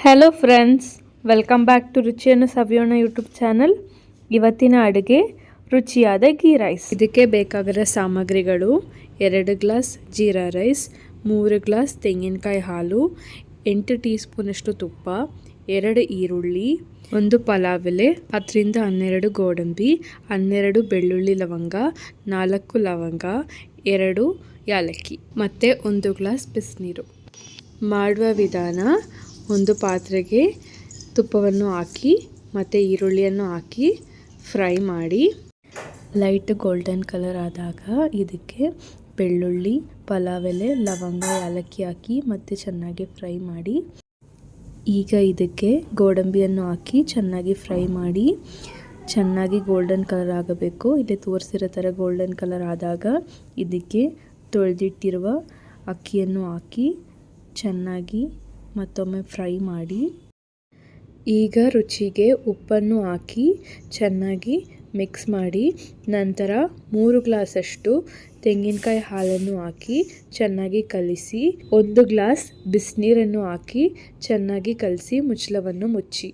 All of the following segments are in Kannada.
Hello friends welcome back to ರುಚಿಯನ್ನು ಸವಿಯೋಣ ಯೂಟ್ಯೂಬ್ ಚಾನಲ್ ಇವತ್ತಿನ ಅಡುಗೆ ರುಚಿಯಾದ ಗೀ ರೈಸ್ ಇದಕ್ಕೆ ಬೇಕಾಗಿರೋ ಸಾಮಗ್ರಿಗಳು ಎರಡು ಗ್ಲಾಸ್ ಜೀರಾ ರೈಸ್, ಮೂರು ಗ್ಲಾಸ್ ತೆಂಗಿನಕಾಯಿ ಹಾಲು, ಎಂಟು ಟೀ ಸ್ಪೂನಷ್ಟು ತುಪ್ಪ, ಎರಡು ಈರುಳ್ಳಿ, ಒಂದು ಪಲಾವ್ ಎಲೆ ಹತ್ತರಿಂದ ಹನ್ನೆರಡು ಗೋಡಂಬಿ, ಹನ್ನೆರಡು ಬೆಳ್ಳುಳ್ಳಿ ಲವಂಗ, ನಾಲ್ಕು ಲವಂಗ, ಎರಡು ಯಾಲಕ್ಕಿ, ಮತ್ತು ಒಂದು ಗ್ಲಾಸ್ ಬಿಸಿನೀರು. ಮಾಡುವ ವಿಧಾನ ಒಂದು ಪಾತ್ರೆಗೆ ತುಪ್ಪವನ್ನು ಹಾಕಿ, ಮತ್ತು ಈರುಳ್ಳಿಯನ್ನು ಹಾಕಿ ಫ್ರೈ ಮಾಡಿ. ಲೈಟ್ ಗೋಲ್ಡನ್ ಕಲರ್ ಆದಾಗ ಇದಕ್ಕೆ ಬೆಳ್ಳುಳ್ಳಿ ಪಲಾವ್ ಎಲೆ ಲವಂಗ, ಏಲಕ್ಕಿ ಹಾಕಿ, ಮತ್ತು ಚೆನ್ನಾಗಿ ಫ್ರೈ ಮಾಡಿ. ಈಗ ಇದಕ್ಕೆ ಗೋಡಂಬಿಯನ್ನು ಹಾಕಿ ಚೆನ್ನಾಗಿ ಫ್ರೈ ಮಾಡಿ. ಚೆನ್ನಾಗಿ ಗೋಲ್ಡನ್ ಕಲರ್ ಆಗಬೇಕು. ಇಲ್ಲಿ ತೋರಿಸಿರೋ ಥರ ಗೋಲ್ಡನ್ ಕಲರ್ ಆದಾಗ ಇದಕ್ಕೆ ತೊಳೆದಿಟ್ಟಿರುವ ಅಕ್ಕಿಯನ್ನು ಹಾಕಿ ಚೆನ್ನಾಗಿ ಮತ್ತೊಮ್ಮೆ ಫ್ರೈ ಮಾಡಿ, ಈಗ ರುಚಿಗೆ ಉಪ್ಪನ್ನು ಹಾಕಿ ಚೆನ್ನಾಗಿ ಮಿಕ್ಸ್ ಮಾಡಿ, ನಂತರ ಮೂರು ಗ್ಲಾಸಷ್ಟು ತೆಂಗಿನಕಾಯಿ ಹಾಲನ್ನು ಹಾಕಿ ಚೆನ್ನಾಗಿ ಕಲಿಸಿ, ಒಂದು ಗ್ಲಾಸ್ ಬಿಸಿನೀರನ್ನು ಹಾಕಿ ಚೆನ್ನಾಗಿ ಕಲಸಿ ಮುಚ್ಚಳವನ್ನು ಮುಚ್ಚಿ.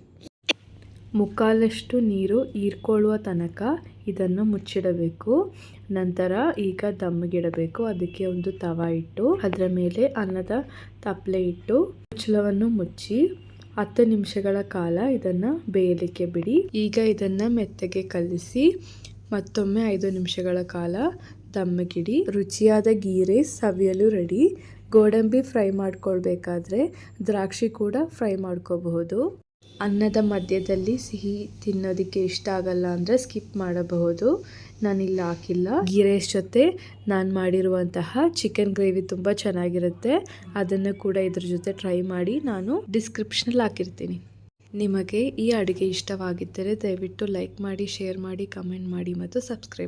ಮುಕ್ಕಾಲಷ್ಟು ನೀರು ಹೀರ್ಕೊಳ್ಳುವ ತನಕ ಇದನ್ನು ಮುಚ್ಚಿಡಬೇಕು. ನಂತರ ಈಗ ದಮ್ಮಿಗಿಡಬೇಕು. ಅದಕ್ಕೆ ಒಂದು ತವ ಇಟ್ಟು, ಅದರ ಮೇಲೆ ಅನ್ನದ ತಪ್ಪಲೆ ಇಟ್ಟು ಮುಚ್ಚಳವನ್ನು ಮುಚ್ಚಿ ಹತ್ತು ನಿಮಿಷಗಳ ಕಾಲ ಇದನ್ನು ಬೇಯಲಿಕ್ಕೆ ಬಿಡಿ. ಈಗ ಇದನ್ನು ಮೆತ್ತಗೆ ಕಲಿಸಿ ಮತ್ತೊಮ್ಮೆ ಐದು ನಿಮಿಷಗಳ ಕಾಲ ದಮ್ಮಗಿಡಿ. ರುಚಿಯಾದ ಗೀರೆ ಸವಿಯಲು ರೆಡಿ. ಗೋಡಂಬಿ ಫ್ರೈ ಮಾಡ್ಕೊಳ್ಬೇಕಾದ್ರೆ ದ್ರಾಕ್ಷಿ ಕೂಡ ಫ್ರೈ ಮಾಡ್ಕೋಬಹುದು. ಅನ್ನದ ಮಧ್ಯದಲ್ಲಿ ಸಿಹಿ ತಿನ್ನೋದಕ್ಕೆ ಇಷ್ಟ ಆಗಲ್ಲ ಅಂದರೆ ಸ್ಕಿಪ್ ಮಾಡಬಹುದು. ನಾನಿಲ್ಲಿ ಹಾಕಿಲ್ಲ. ಗೀ ಜೊತೆ ನಾನು ಮಾಡಿರುವಂತಹ ಚಿಕನ್ ಗ್ರೇವಿ ತುಂಬ ಚೆನ್ನಾಗಿರುತ್ತೆ. ಅದನ್ನು ಕೂಡ ಇದ್ರ ಜೊತೆ ಟ್ರೈ ಮಾಡಿ ನಾನು ಡಿಸ್ಕ್ರಿಪ್ಷನಲ್ಲಿ ಹಾಕಿರ್ತೀನಿ. ನಿಮಗೆ ಈ ಅಡುಗೆ ಇಷ್ಟವಾಗಿದ್ದರೆ ದಯವಿಟ್ಟು ಲೈಕ್ ಮಾಡಿ, ಶೇರ್ ಮಾಡಿ, ಕಮೆಂಟ್ ಮಾಡಿ ಮತ್ತು ಸಬ್ಸ್ಕ್ರೈಬ್